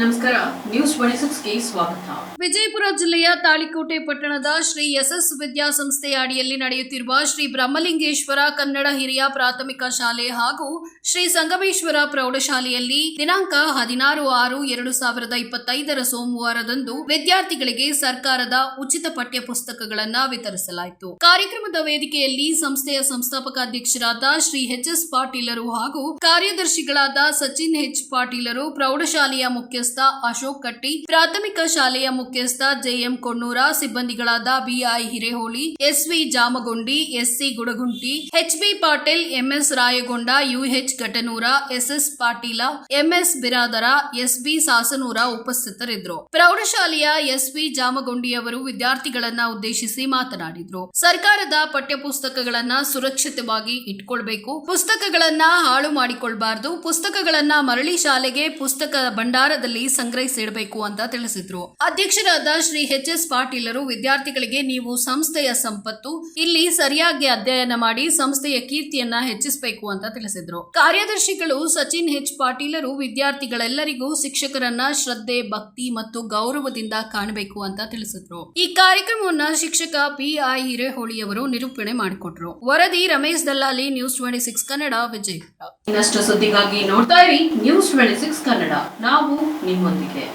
ನಮಸ್ಕಾರ ನ್ಯೂಸ್ ಸ್ವಾಗತ. ವಿಜಯಪುರ ಜಿಲ್ಲೆಯ ತಾಳಿಕೋಟೆ ಪಟ್ಟಣದ ಶ್ರೀ ಎಸ್ಎಸ್ ವಿದ್ಯಾಸಂಸ್ಥೆಯ ಅಡಿಯಲ್ಲಿ ನಡೆಯುತ್ತಿರುವ ಶ್ರೀ ಬ್ರಹ್ಮಲಿಂಗೇಶ್ವರ ಕನ್ನಡ ಹಿರಿಯ ಪ್ರಾಥಮಿಕ ಶಾಲೆ ಹಾಗೂ ಶ್ರೀ ಸಂಗಮೇಶ್ವರ ಪ್ರೌಢಶಾಲೆಯಲ್ಲಿ ದಿನಾಂಕ ಹದಿನಾರು ಆರು ಎರಡು ಸಾವಿರದ ಇಪ್ಪತ್ತೈದರ ಸೋಮವಾರದಂದು ವಿದ್ಯಾರ್ಥಿಗಳಿಗೆ ಸರ್ಕಾರದ ಉಚಿತ ಪಠ್ಯ ಪುಸ್ತಕಗಳನ್ನು ವಿತರಿಸಲಾಯಿತು. ಕಾರ್ಯಕ್ರಮದ ವೇದಿಕೆಯಲ್ಲಿ ಸಂಸ್ಥೆಯ ಸಂಸ್ಥಾಪಕ ಅಧ್ಯಕ್ಷರಾದ ಶ್ರೀ ಎಚ್ ಎಸ್ ಪಾಟೀಲರು ಹಾಗೂ ಕಾರ್ಯದರ್ಶಿಗಳಾದ ಸಚಿನ್ ಎಚ್ ಪಾಟೀಲರು ಪ್ರೌಢಶಾಲೆಯ ಮುಖ್ಯಸ್ಥ ಅಶೋಕ್ ಕಟ್ಟಿ, ಪ್ರಾಥಮಿಕ ಶಾಲೆಯ ಮುಖ್ಯಸ್ಥ JM Konnur, ಸಿಬ್ಬಂದಿಗಳಾದ BI Hireholi, SV Jamagondi, SC Gudagunti HB Patil, MS Rayagonda, UH Ghatanur, SS Patil, MS Biradar, SB Sasanur ಉಪಸ್ಥಿತರಿದ್ದರು. ಪ್ರೌಢಶಾಲೆಯ ಎಸ್ವಿ ಜಾಮಗೊಂಡಿಯವರು ವಿದ್ಯಾರ್ಥಿಗಳನ್ನ ಉದ್ದೇಶಿಸಿ ಮಾತನಾಡಿದ್ರು. ಸರ್ಕಾರದ ಪಠ್ಯ ಪುಸ್ತಕಗಳನ್ನ ಸುರಕ್ಷಿತವಾಗಿ ಇಟ್ಕೊಳ್ಬೇಕು. ಪುಸ್ತಕಗಳನ್ನ ಹಾಳು ಮಾಡಿಕೊಳ್ಬಾರ್ದು. ಪುಸ್ತಕಗಳನ್ನ ಮರಳಿ ಶಾಲೆಗೆ ಪುಸ್ತಕ ಭಂಡಾರದಲ್ಲಿ ಸಂಗ್ರಹಿಸಿಡಬೇಕು ಅಂತ ತಿಳಿಸಿದ್ರು. ಅಧ್ಯಕ್ಷರಾದ ಶ್ರೀ ಎಚ್ ಎಸ್ ಪಾಟೀಲರು ವಿದ್ಯಾರ್ಥಿಗಳಿಗೆ ನೀವು ಸಂಸ್ಥೆಯ ಸಂಪತ್ತು, ಇಲ್ಲಿ ಸರಿಯಾಗಿ ಅಧ್ಯಯನ ಮಾಡಿ ಸಂಸ್ಥೆಯ ಕೀರ್ತಿಯನ್ನ ಹೆಚ್ಚಿಸಬೇಕು ಅಂತ ತಿಳಿಸಿದ್ರು. ಕಾರ್ಯದರ್ಶಿಗಳು ಸಚಿನ್ ಎಚ್ ಪಾಟೀಲರು ವಿದ್ಯಾರ್ಥಿಗಳೆಲ್ಲರಿಗೂ ಶಿಕ್ಷಕರನ್ನ ಶ್ರದ್ಧೆ, ಭಕ್ತಿ ಮತ್ತು ಗೌರವದಿಂದ ಕಾಣಬೇಕು ಅಂತ ತಿಳಿಸಿದ್ರು. ಈ ಕಾರ್ಯಕ್ರಮವನ್ನ ಶಿಕ್ಷಕ ಪಿ ಐ ಹಿರೇಹೊಳಿಯವರು ನಿರೂಪಣೆ ಮಾಡಿಕೊಟ್ರು. ವರದಿ Ramesh Dallali news twenty six Kannada, Vijayapura. ಇನ್ನಷ್ಟು ಸುದ್ದಿಗಾಗಿ ನೋಡ್ತಾ ಇರಿ ನ್ಯೂಸ್ ಟ್ವೆಂಟಿ ಸಿಕ್ಸ್ ಕನ್ನಡ. ನಾವು ನಿಮ್ಮೊಂದಿಗೆ